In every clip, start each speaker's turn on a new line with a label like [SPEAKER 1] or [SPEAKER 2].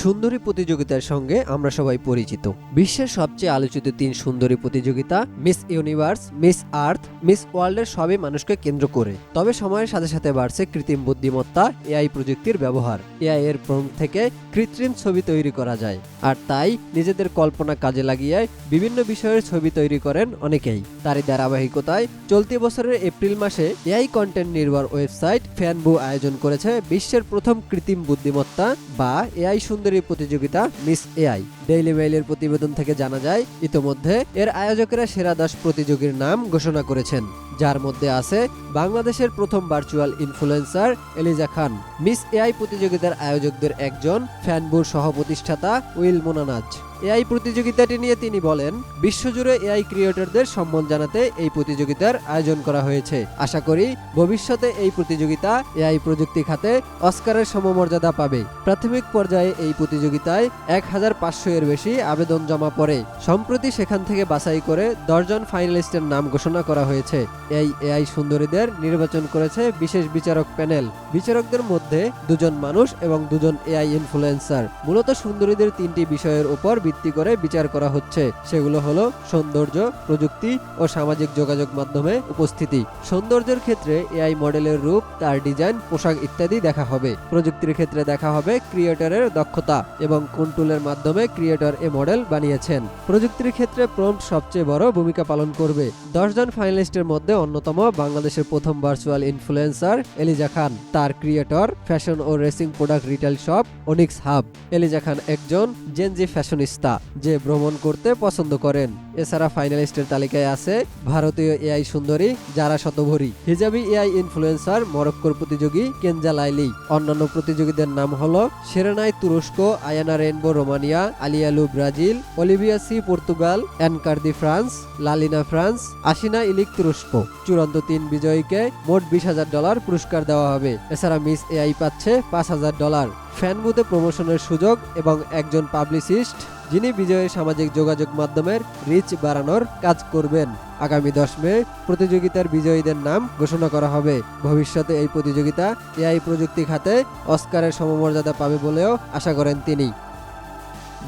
[SPEAKER 1] সুন্দরী প্রতিযোগিতার সঙ্গে আমরা সবাই পরিচিত। বিশ্বের সবচেয়ে আলোচিত তিন সুন্দরী প্রতিযোগিতা, miss universe, miss earth, miss ওয়ার্ল্ডের সবই মানুষকে কেন্দ্র করে। তবে সময়ের সাথে সাথে বাড়ছে কৃত্রিম বুদ্ধিমত্তা, এআই প্রযুক্তির ব্যবহার। এআই এর প্রম থেকে কৃত্রিম ছবি তৈরি করা যায়। আর তাই নিজেদের কল্পনা কাজে লাগিয়ে বিভিন্ন বিষয়ের ছবি তৈরি করেন অনেকেই। তারই ধারাবাহিকতায় চলতি বছরের এপ্রিল মাসে এআই কন্টেন্ট নির্ভর ওয়েবসাইট ফ্যানবু আয়োজন করেছে বিশ্বের প্রথম কৃত্রিম বুদ্ধিমত্তা বা এআই সুন্দরী প্রতিযোগিতা মিস এআই। ডেইলি মেইলের প্রতিবেদন থেকে জানা যায়, ইতোমধ্যে এর আয়োজকেরা সেরা দশ প্রতিযোগীর নাম ঘোষণা করেছেন। যার মধ্যে আছে বাংলাদেশের প্রথম virtual influencer Eliza Khan. Miss AI প্রতিযোগিতার আয়োজকদের একজন ফ্যানবুর সহ প্রতিষ্ঠাতা উইল মোনানাজ। এআই প্রতিযোগিতাটি নিয়ে তিনি বলেন, বিশ্বজুড়ে এআই ক্রিয়েটরদের সম্মান জানাতে এই প্রতিযোগিতার আয়োজন করা হয়েছে। আশা করি ভবিষ্যতে এই প্রতিযোগিতা এআই প্রযুক্তি খাতে অস্কারের সমমর্যাদা পাবে। প্রাথমিক পর্যায়ে এই প্রতিযোগিতায় এক হাজার পাঁচশো এর বেশি আবেদন জমা পড়ে। সম্প্রতি সেখান থেকে বাছাই করে দশজন ফাইনালিস্টের নাম ঘোষণা করা হয়েছে। এই এআই সুন্দরীদের নির্বাচন করেছে বিশেষ বিচারক প্যানেল। বিচারকদের মধ্যে দুজন মানুষ এবং দুজন এআই ইনফ্লুয়েন্সার মূলত সুন্দরীদের তিনটি বিষয়ের উপর ভিত্তি করে বিচার করা হচ্ছে। সেগুলো হলো সৌন্দর্য, প্রযুক্তি ও সামাজিক যোগাযোগ মাধ্যমে উপস্থিতি। সৌন্দর্যের ক্ষেত্রে এআই মডেলের রূপ, তার ডিজাইন, পোশাক ইত্যাদি দেখা হবে। প্রযুক্তির ক্ষেত্রে দেখা হবে ক্রিয়েটরের দক্ষতা এবং কোন টুলের মাধ্যমে ক্রিয়েটর এ মডেল বানিয়েছেন। প্রযুক্তির ক্ষেত্রে প্রম্পট সবচেয়ে বড় ভূমিকা পালন করবে। দশজন ফাইনালিস্টের মধ্যে অন্যতম বাংলাদেশের প্রথম ভার্চুয়াল ইনফ্লুয়েন্সার এলিজা খান। তার ক্রিয়েটর ফ্যাশন ও racing product retail shop Onyx Hub Eliza Khan একজন জেনজি ফ্যাশনিস্তা যে ভ্রমণ করতে পছন্দ করেন। এছাড়া ফাইনালিস্টের তালিকায় আছে ভারতীয় এআই সুন্দরী যারা শতভরি, হিজাবি এআই ইনফ্লুয়েন্সার, মরক্কোর প্রতিযোগী কেনজা লাইলি। অন্যান্য প্রতিযোগীদের নাম হলো সেরেনাই তুরস্ক, Ayana Rainbow Romania, আলিয়ালু Brazil Olivia C Portugal অ্যানকার্দি France, Lalina France, Ashina Ilik তুরস্ক। চূড়ান্ত তিন বিজয়ীকে মোট বিশ হাজার ডলার পুরস্কার দেওয়া হবে। এছাড়া মিস এআই পাচ্ছে পাঁচ হাজার ডলার। ফ্যান বুথে প্রমোশনের সুযোগ এবং একজন পাবলিসিস্ট যিনি বিজয়ের সামাজিক যোগাযোগ মাধ্যমের রিচ বাড়ানোর কাজ করবেন। আগামী দশ মে প্রতিযোগিতার বিজয়ীদের নাম ঘোষণা করা হবে। ভবিষ্যতে এই প্রতিযোগিতা এআই প্রযুক্তি খাতে অস্কারের সমমর্যাদা পাবে বলেও আশা করেন তিনি।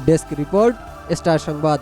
[SPEAKER 1] ডেস্ক রিপোর্ট, স্টার সংবাদ।